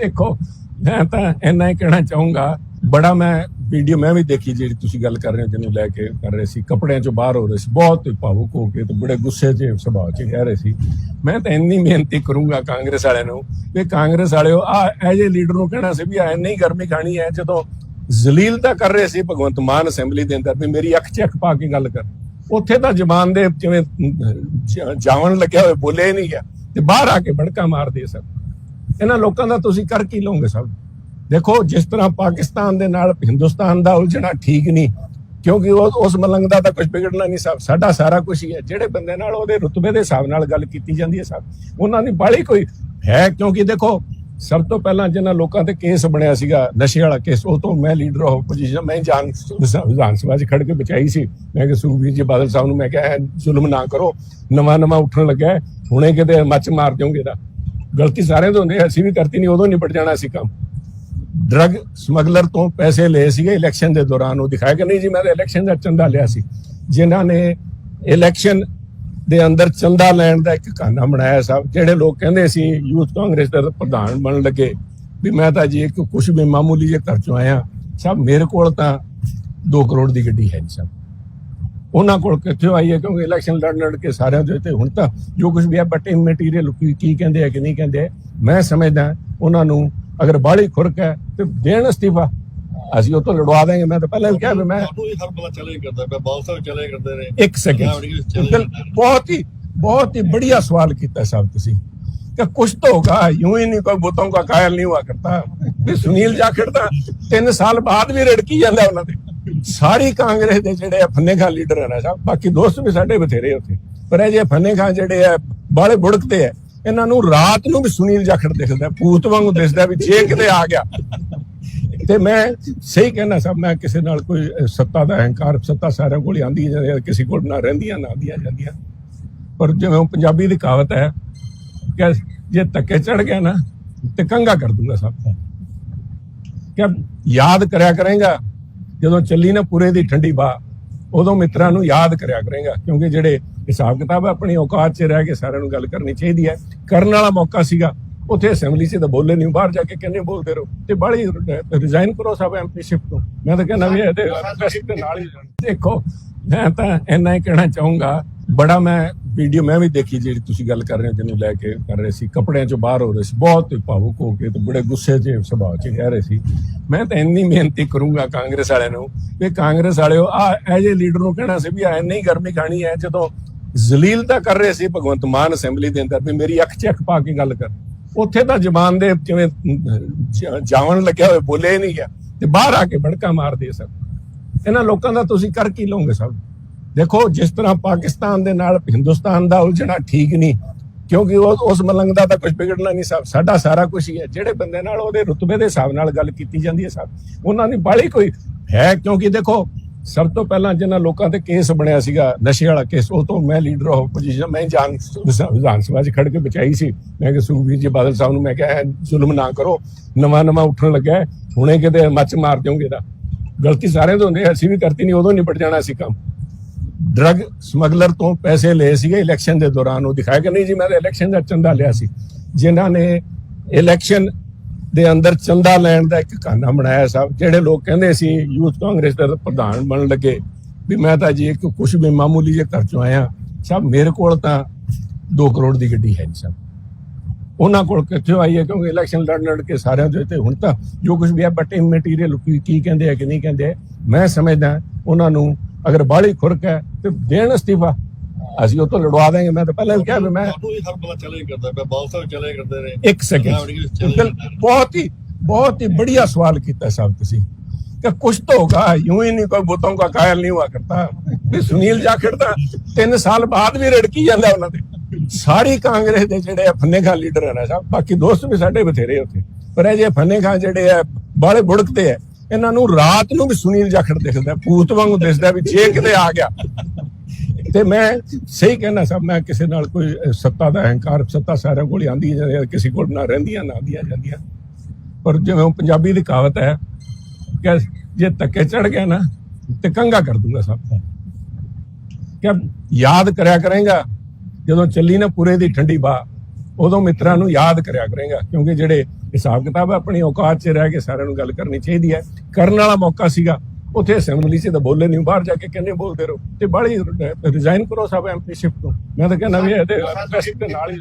ਦੇਖੋ, ਮੈਂ ਤਾਂ ਇੰਨਾ ਹੀ ਕਹਿਣਾ ਚਾਹੂੰਗਾ, ਬੜਾ ਮੈਂ ਵੀਡੀਓ ਮੈਂ ਵੀ ਦੇਖੀ ਜਿਹੜੀ ਤੁਸੀਂ ਗੱਲ ਕਰ ਰਹੇ ਹੋ, ਜਿਹਨੂੰ ਲੈ ਕੇ ਕਰ ਰਹੇ ਸੀ, ਕੱਪੜਿਆਂ ਚੋਂ ਬਾਹਰ ਹੋ ਰਹੇ ਸੀ, ਬਹੁਤ ਭਾਵੁਕ ਹੋ ਕੇ ਤੇ ਬੜੇ ਗੁੱਸੇ 'ਚ ਸੁਭਾਅ 'ਚ ਕਹਿ ਰਹੇ ਸੀ। ਮੈਂ ਤਾਂ ਇੰਨੀ ਮਿਹਨਤੀ ਕਰੂੰਗਾ ਕਾਂਗਰਸ ਵਾਲਿਆਂ ਨੂੰ ਵੀ ਕਾਂਗਰਸ ਵਾਲਿਓ, ਆ ਐਜੇ ਲੀਡਰ ਨੂੰ ਕਹਿਣਾ ਸੀ ਵੀ ਆ, ਇੰਨੀ ਗਰਮੀ ਖਾਣੀ ਹੈ, ਜਦੋਂ ਜ਼ਲੀਲ ਤਾਂ ਕਰ ਰਹੇ ਸੀ, ਭਗਵੰਤ ਮਾਨ ਅਸੈਂਬਲੀ ਦੇ ਅੰਦਰ ਵੀ ਮੇਰੀ ਅੱਖ 'ਚ ਅੱਖ ਪਾ ਕੇ ਗੱਲ ਕਰ। ਉੱਥੇ ਤਾਂ ਜ਼ਬਾਨ ਦੇ ਜਿਵੇਂ ਜਾਵਣ ਲੱਗਿਆ ਹੋਇਆ ਬੋਲੇ ਹੀ ਨਹੀਂ ਗਿਆ ਤੇ ਬਾਹਰ ਆ ਕੇ ਬੜਕਾ ਮਾਰਦੇ ਸਨ ਇਹਨਾਂ ਲੋਕਾਂ ਦਾ ਤੁਸੀਂ ਕਰ ਕੀ ਲਓਗੇ ਸਭ? ਦੇਖੋ, ਜਿਸ ਤਰ੍ਹਾਂ ਪਾਕਿਸਤਾਨ ਦੇ ਨਾਲ ਹਿੰਦੁਸਤਾਨ ਦਾ ਉਲਝਣਾ ਠੀਕ ਨਹੀਂ, ਕਿਉਂਕਿ ਉਹ ਉਸ ਮਲੰਗ ਦਾ ਤਾਂ ਕੁਝ ਵਿਗੜਨਾ ਨਹੀਂ ਸਭ ਸਾਡਾ ਸਾਰਾ ਕੁਝ ਹੀ ਹੈ। ਜਿਹੜੇ ਬੰਦੇ ਨਾਲ ਉਹਦੇ ਰੁਤਬੇ ਦੇ ਹਿਸਾਬ ਨਾਲ ਗੱਲ ਕੀਤੀ ਜਾਂਦੀ ਹੈ ਸਭ ਉਹਨਾਂ ਦੀ ਬਾਲੀ ਕੋਈ ਹੈ, ਕਿਉਂਕਿ ਦੇਖੋ, ਸਭ ਤੋਂ ਪਹਿਲਾਂ ਜਿਹਨਾਂ ਲੋਕਾਂ ਤੇ ਕੇਸ ਬਣਿਆ ਸੀਗਾ, ਨਸ਼ੇ ਵਾਲਾ ਕੇਸ, ਉਹ ਤੋਂ ਮੈਂ ਲੀਡਰ ਆਫ ਪੋਜੀਸ਼ਨ ਮੈਂ ਜਾਨ ਵਿਧਾਨ ਸਭਾ 'ਚ ਖੜ ਕੇ ਬਚਾਈ ਸੀ। ਮੈਂ ਕਿ ਸੁਖਬੀਰ ਜੀ, ਬਾਦਲ ਸਾਹਿਬ ਨੂੰ ਮੈਂ ਕਿਹਾ ਜ਼ੁਲਮ ਨਾ ਕਰੋ ਨਵਾਂ ਨਵਾਂ ਉੱਠਣ ਲੱਗਾ ਹੁਣੇ ਕਿਤੇ ਮੱਚ ਮਾਰ ਦਿਓਗੇ ਦਾ ਗਲਤੀ ਸਾਰਿਆਂ ਤੋਂ ਹੁੰਦੀ ਹੈ, ਅਸੀਂ ਵੀ ਕਰਤੀ ਨਹੀਂ, ਉਦੋਂ ਨਿਪਟ ਜਾਣਾ ਸੀ ਕੰਮ। ਡਰਗ ਸਮਗਲਰ ਤੋਂ ਪੈਸੇ ਲਏ ਸੀਗੇ ਇਲੈਕਸ਼ਨ ਦੇ ਦੌਰਾਨ, ਉਹ ਦਿਖਾਇਆ ਕਿ ਨਹੀਂ ਜੀ, ਮੈਂ ਤਾਂ ਇਲੈਕਸ਼ਨ ਦਾ ਚੰਦਾ ਲਿਆ ਸੀ। ਜਿਨ੍ਹਾਂ ਨੇ ਇਲੈਕਸ਼ਨ ਦੇ ਅੰਦਰ ਚੰਦਾ ਲੈਣ ਦਾ ਇੱਕ ਕਹਾਣਾ ਬਣਾਇਆ ਸਾਹਿਬ ਜਿਹੜੇ ਲੋਕ ਕਹਿੰਦੇ ਸੀ, ਯੂਥ ਕਾਂਗਰਸ ਦਾ ਪ੍ਰਧਾਨ ਬਣਨ ਲੱਗੇ, ਵੀ ਮੈਂ ਤਾਂ ਜੀ ਇੱਕ ਕੁਛ ਵੀ ਮਾਮੂਲੀ ਜੇ ਘਰ ਚੋਂ ਆਇਆ, ਸਭ ਮੇਰੇ ਕੋਲ ਤਾਂ 2 ਕਰੋੜ ਦੀ ਗੱਡੀ ਹੈ ਨਹੀਂ ਸਭ। ਉਹਨਾਂ ਕੋਲ ਕਿੱਥੋਂ ਆਈ ਹੈ ਕਿਉਂਕਿ ਇਲੈਕਸ਼ਨ ਲੜ ਲੜ ਕੇ ਸਾਰਿਆਂ ਦੇ ਤੇ ਹੁਣ ਤਾਂ ਜੋ ਕੁਝ ਵੀ ਹੈ ਬਟ ਮਟੀਰੀਅਲ ਕੀ ਕਹਿੰਦੇ ਆ ਕਿ ਨਹੀਂ ਕਹਿੰਦੇ ਮੈਂ ਸਮਝਦਾ ਉਹਨਾਂ ਨੂੰ ਅਗਰ ਬਾਹਲੀ ਖੁਰਕ ਹੈ ਤੇ ਦੇਣ ਅਸਤੀਫਾ ਅਸੀਂ ਉਹ ਤੋਂ ਲੜਵਾ ਦੇਂਗੇ ਮੈਂ ਤਾਂ ਪਹਿਲਾਂ ਵੀ ਕਿਹਾ ਵੀ ਮੈਂ ਤੁਹਾਨੂੰ ਇਹ ਹਰ ਬਲਾ ਚਲੇ ਕਰਦਾ ਪਿਆ ਬਾਲ ਸਾਹਿਬ ਚਲੇ ਕਰਦੇ ਨੇ ਇੱਕ ਸੈਕਿੰਡ ਬਹੁਤ ਹੀ बहुत ही बढ़िया सवाल किया साहब तुसी कि कुछ तो होगा यूं ही नहीं कोई बुतों का कायल नहीं हुआ करता भी सुनील जाखड़ ਤਾਂ 3 ਸਾਲ ਬਾਅਦ ਵੀ ਰੜਕੀ ਜਾਂਦਾ ਉਹਨਾਂ ਦੇ ਸਾਰੀ ਕਾਂਗਰਸ ਦੇ ਜਿਹੜੇ ਫੰਨੇ ਖਾਂ ਲੀਡਰ ਹਨ ਸਾਹਿਬ, ਬਾਕੀ ਦੋਸਤ ਵੀ ਸਾਡੇ ਬਥੇਰੇ ਉੱਥੇ। ਪਰ ਇਹ ਜੇ ਫੰਨੇ ਖਾਂ ਜਿਹੜੇ ਆ ਬਾਲੇ ਬੁੜਕਦੇ ਆ, ਇਹਨਾਂ ਨੂੰ ਰਾਤ ਨੂੰ ਵੀ ਸੁਨੀਲ ਜਾਖੜ ਦਿਖਦਾ, ਭੂਤ ਵਾਂਗੂ ਦਿਸਦਾ ਵੀ ਜੇ ਕਿਤੇ ਆ ਗਿਆ। ਤੇ ਮੈਂ ਸਹੀ ਕਹਿਣਾ ਸਭ ਮੈਂ ਕਿਸੇ ਨਾਲ ਕੋਈ ਸੱਤਾ ਦਾ ਅਹੰਕਾਰ, ਸੱਤਾ ਸਾਰਿਆਂ ਕੋਲ ਹੀ ਆਂਦੀ ਹੈ ਜਾਂ ਕਿਸੇ ਕੋਲ ਨਾ ਰਹਿੰਦੀਆਂ, ਨਾ ਆਉਂਦੀਆਂ ਜਾਂਦੀਆਂ ਪਰ ਜਿਵੇਂ ਪੰਜਾਬੀ ਦੀ ਕਹਾਵਤ ਹੈ ਕਿ ਜੇ ਧੱਕੇ ਚੜ ਗਿਆ ਨਾ, ਤੇ ਕੰਗਾ ਕਰ ਦੂੰਗਾ ਸਭ ਤੋਂ। ਕਿ ਯਾਦ ਕਰਿਆ ਕਰੇਗਾ ਜਦੋਂ ਚੱਲੀ ਨਾ ਪੂਰੇ ਦੀ ਠੰਡੀ ਬਾ ਉਦੋਂ ਮਿੱਤਰਾਂ ਨੂੰ ਯਾਦ ਕਰਿਆ ਕਰੇਗਾ ਕਿਉਂਕਿ ਜਿਹੜੇ ਹਿਸਾਬ ਕਿਤਾਬ ਆਪਣੀ ਔਕਾਤ 'ਚ ਰਹਿ ਕੇ ਸਾਰਿਆਂ ਨੂੰ ਗੱਲ ਕਰਨੀ ਚਾਹੀਦੀ ਹੈ। ਕਰਨ ਵਾਲਾ ਮੌਕਾ ਸੀਗਾ ਉੱਥੇ ਅਸੈਂਬਲੀ 'ਚ ਤਾਂ ਬੋਲੇ ਨਹੀਂ ਬਾਹਰ ਜਾ ਕੇ ਕਿੰਨੇ ਬੋਲਦੇ ਰਹੋ ਤੇ ਬਾਹਲੀ ਰਿਜ਼ਾਈਨ ਕਰੋ ਸਭ ਐਮਪੀਸ਼ਿਪ ਤੋਂ। ਮੈਂ ਤਾਂ ਕਹਿੰਦਾ ਵੀ ਦੇ ਨਾਲ ਹੀ ਦੇਖੋ ਮੈਂ ਤਾਂ ਇੰਨਾ ਹੀ ਕਹਿਣਾ ਚਾਹੂੰਗਾ, ਬੜਾ ਮੈਂ ਵੀਡੀਓ ਮੈਂ ਵੀ ਦੇਖੀ ਜਿਹੜੀ ਤੁਸੀਂ ਗੱਲ ਕਰ ਰਹੇ ਹੋ, ਜਿਹਨੂੰ ਲੈ ਕੇ ਕਰ ਰਹੇ ਸੀ, ਕੱਪੜਿਆਂ ਚੋਂ ਬਾਹਰ ਹੋ ਰਹੇ ਸੀ, ਬਹੁਤ ਹੀ ਭਾਵੁਕ ਹੋ ਕੇ ਤੇ ਬੜੇ ਗੁੱਸੇ 'ਚ ਸੁਭਾਅ 'ਚ ਕਹਿ ਰਹੇ ਸੀ। ਮੈਂ ਤਾਂ ਇੰਨੀ ਮਿਹਨਤੀ ਕਰੂੰਗਾ ਕਾਂਗਰਸ ਵਾਲਿਆਂ ਨੂੰ ਵੀ ਕਾਂਗਰਸ ਵਾਲਿਓ, ਆ ਐਜੇ ਲੀਡਰ ਨੂੰ ਕਹਿਣਾ ਸੀ ਵੀ ਆ ਇੰਨੀ ਗਰਮੀ ਖਾਣੀ ਹੈ, ਜਦੋਂ ਜ਼ਲੀਲ ਤਾਂ ਕਰ ਰਹੇ ਸੀ ਭਗਵੰਤ ਮਾਨ ਅਸੈਂਬਲੀ ਦੇ ਅੰਦਰ ਵੀ ਮੇਰੀ ਅੱਖ 'ਚ ਅੱਖ ਪਾ ਕੇ ਗੱਲ ਕਰ। ਉੱਥੇ ਤਾਂ ਜ਼ਬਾਨ ਦੇ ਜਿਵੇਂ ਜਾਵਣ ਲੱਗਿਆ ਹੋਏ ਬੋਲੇ ਹੀ ਨਹੀਂ ਗਿਆ ਤੇ ਬਾਹਰ ਆ ਕੇ ਭੜਕਾ ਮਾਰਦੇ ਸਭ। ਇਹਨਾਂ ਲੋਕਾਂ ਦਾ ਤੁਸੀਂ ਕਰ ਕੀ ਲਓਗੇ ਸਭ? ਦੇਖੋ, ਜਿਸ ਤਰ੍ਹਾਂ ਪਾਕਿਸਤਾਨ ਦੇ ਨਾਲ ਹਿੰਦੁਸਤਾਨ ਦਾ ਉਲਝਣਾ ਠੀਕ ਨਹੀਂ, ਕਿਉਂਕਿ ਉਹ ਉਸ ਮਲੰਗ ਦਾ ਤਾਂ ਕੁਝ ਵਿਗੜਨਾ ਨਹੀਂ ਸਭ। ਸਾਡਾ ਸਾਰਾ ਕੁਝ ਹੀ ਹੈ। ਜਿਹੜੇ ਬੰਦੇ ਨਾਲ ਉਹਦੇ ਰੁਤਬੇ ਦੇ ਹਿਸਾਬ ਨਾਲ ਗੱਲ ਕੀਤੀ ਜਾਂਦੀ ਹੈ ਸਭ। ਉਹਨਾਂ ਦੀ ਬਾਲੀ ਕੋਈ ਹੈ, ਕਿਉਂਕਿ ਦੇਖੋ, ਸਭ ਤੋਂ ਪਹਿਲਾਂ ਜਿਹਨਾਂ ਲੋਕਾਂ ਤੇ ਕੇਸ ਬਣਿਆ ਸੀਗਾ, ਨਸ਼ੇ ਵਾਲਾ ਕੇਸ, ਉਹ ਤੋਂ ਮੈਂ ਲੀਡਰ ਆਫ ਪੋਜੀਸ਼ਨ ਮੈਂ ਜਾਨ ਵਿਧਾਨ ਸਭਾ 'ਚ ਖੜ ਕੇ ਬਚਾਈ ਸੀ। ਮੈਂ ਕਿ ਸੁਖਬੀਰ ਜੀ ਬਾਦਲ ਸਾਹਿਬ ਨੂੰ ਮੈਂ ਕਿਹਾ ਜ਼ੁਲਮ ਨਾ ਕਰੋ। ਨਵਾਂ ਨਵਾਂ ਉੱਠਣ ਲੱਗਾ ਹੁਣੇ ਕਿਤੇ ਮੱਚ ਮਾਰ ਦਿਓਗੇ ਦਾ ਗਲਤੀ ਸਾਰਿਆਂ ਤੋਂ ਹੁੰਦੀ ਹੈ, ਅਸੀਂ ਵੀ ਕਰਤੀ ਨਹੀਂ, ਉਦੋਂ ਨਿਪਟ ਜਾਣਾ ਸੀ ਕੰਮ। ਡਰਗ ਸਮਗਲਰ ਤੋਂ ਪੈਸੇ ਲਏ ਸੀਗੇ ਇਲੈਕਸ਼ਨ ਦੇ ਦੌਰਾਨ, ਉਹ ਦਿਖਾਇਆ ਕਿ ਨਹੀਂ ਜੀ, ਮੈਂ ਤਾਂ ਇਲੈਕਸ਼ਨ ਦਾ ਚੰਦਾ ਲਿਆ ਸੀ। ਜਿਨ੍ਹਾਂ ਨੇ ਇਲੈਕਸ਼ਨ ਦੇ ਅੰਦਰ ਚੰਦਾ ਲੈਣ ਦਾ ਇੱਕ ਕਹਾਣਾ ਬਣਾਇਆ ਸਾਹਿਬ ਜਿਹੜੇ ਲੋਕ ਕਹਿੰਦੇ ਸੀ, ਯੂਥ ਕਾਂਗਰਸ ਦਾ ਪ੍ਰਧਾਨ ਬਣਨ ਲੱਗੇ, ਵੀ ਮੈਂ ਤਾਂ ਜੀ ਇੱਕ ਕੁਛ ਵੀ ਮਾਮੂਲੀ ਜਿਹੇ ਘਰ ਚੋਂ ਆਇਆ ਸਾਹਿਬ ਮੇਰੇ ਕੋਲ ਤਾਂ 2 ਕਰੋੜ ਦੀ ਗੱਡੀ ਹੈ ਨਹੀਂ ਸਭ ਉਹਨਾਂ ਕੋਲ ਕਿੱਥੋਂ ਆਈ ਹੈ ਕਿਉਂਕਿ ਇਲੈਕਸ਼ਨ ਲੜ ਲੜ ਕੇ ਸਾਰਿਆਂ ਦੇ ਤੇ ਹੁਣ ਤਾਂ ਜੋ ਕੁਝ ਵੀ ਹੈ ਬਟ ਮਟੀਰੀਅਲ ਕੀ ਕਹਿੰਦੇ ਆ ਕਿ ਨਹੀਂ ਕਹਿੰਦੇ ਮੈਂ ਸਮਝਦਾ ਉਹਨਾਂ ਨੂੰ ਅਗਰ ਬਾਹਲੀ ਖੁਰਕ ਹੈ ਤੇ ਦੇਣ ਅਸਤੀਫਾ ਅਸੀਂ ਉਹ ਤੋਂ ਲੜਵਾ ਦੇਂਗੇ ਮੈਂ ਤਾਂ ਪਹਿਲਾਂ ਵੀ ਕਿਹਾ ਵੀ ਮੈਂ ਤੁਹਾਨੂੰ ਇਹ ਹਰ ਬਲਾ ਚਲੇ ਕਰਦਾ ਪਿਆ ਬਾਲ ਸਾਹਿਬ ਚਲੇ ਕਰਦੇ ਨੇ ਇੱਕ ਸੈਕਿੰਡ ਬਹੁਤ ही बहुत ही बढ़िया सवाल किया साहब तुसी कि कुछ तो होगा यूं ही नहीं कोई बुतों का कायल नहीं हुआ करता ਵੀ ਸੁਨੀਲ ਜਾਖੜ ਤਾਂ 3 ਸਾਲ ਬਾਅਦ ਵੀ ਰੜਕੀ ਜਾਂਦਾ ਉਹਨਾਂ ਦੇ ਸਾਰੀ ਕਾਂਗਰਸ ਦੇ ਜਿਹੜੇ ਆ ਫੰਨੇ ਖਾਂ ਲੀਡਰ ਹਨ ਸਾਹਿਬ, ਬਾਕੀ ਦੋਸਤ ਵੀ ਸਾਡੇ ਬਥੇਰੇ ਉੱਥੇ। ਪਰ ਇਹ ਜੇ ਫੰਨੇ ਖਾਂ ਜਿਹੜੇ ਆ ਬਾਲੇ ਬੁੜਕਦੇ ਆ, ਇਹਨਾਂ ਨੂੰ ਰਾਤ ਨੂੰ ਵੀ ਸੁਨੀਲ ਜਾਖੜ ਦਿਖਦਾ, ਭੂਤ ਵਾਂਗੂ ਦਿਸਦਾ ਵੀ ਜੇ ਕਿਤੇ ਆ ਗਿਆ। ਤੇ ਮੈਂ ਸਹੀ ਕਹਿਣਾ ਸਭ ਮੈਂ ਕਿਸੇ ਨਾਲ ਕੋਈ ਸੱਤਾ ਦਾ ਅਹੰਕਾਰ, ਸੱਤਾ ਸਾਰਿਆਂ ਕੋਲ ਹੀ ਆਂਦੀ ਹੈ ਕਿਸੇ ਕੋਲ ਨਾ ਰਹਿੰਦੀਆਂ, ਨਾ ਆਉਂਦੀਆਂ ਜਾਂਦੀਆਂ। ਪਰ ਜਿਵੇਂ ਪੰਜਾਬੀ ਦੀ ਕਹਾਵਤ ਹੈ ਕਿ ਜੇ ਧੱਕੇ ਚੜ ਗਿਆ ਨਾ, ਤੇ ਕੰਗਾ ਕਰ ਦੂੰਗਾ ਸਭ ਤੋਂ ਕਿ ਯਾਦ ਕਰਿਆ ਕਰੇਗਾ? ਜਦੋਂ ਚੱਲੀ ਨਾ ਪੂਰੇ ਦੀ ਠੰਡੀ ਬਾ ਉਦੋਂ ਮਿੱਤਰਾਂ ਨੂੰ ਯਾਦ ਕਰਿਆ ਕਰੇਗਾ ਕਿਉਂਕਿ ਜਿਹੜੇ ਹਿਸਾਬ ਕਿਤਾਬ ਆਪਣੀ ਔਕਾਤ 'ਚ ਰਹਿ ਕੇ ਸਾਰਿਆਂ ਨੂੰ ਗੱਲ ਕਰਨੀ ਚਾਹੀਦੀ ਹੈ। ਕਰਨ ਵਾਲਾ ਮੌਕਾ ਸੀਗਾ ਉੱਥੇ ਅਸੈਂਬਲੀ 'ਚ ਤਾਂ ਬੋਲੇ ਨਹੀਂ ਬਾਹਰ ਜਾ ਕੇ ਕਹਿੰਦੇ ਬੋਲਦੇ ਰਹੋ ਤੇ ਬਾਹਲੀ ਰਿਜ਼ਾਈਨ ਕਰੋ ਸਭ ਐਮਪੀਸ਼ਿਪ ਤੋਂ ਮੈਂ ਤਾਂ ਕਹਿੰਦਾ ਵੀ ਇਹਦੇ ਨਾਲ ਹੀ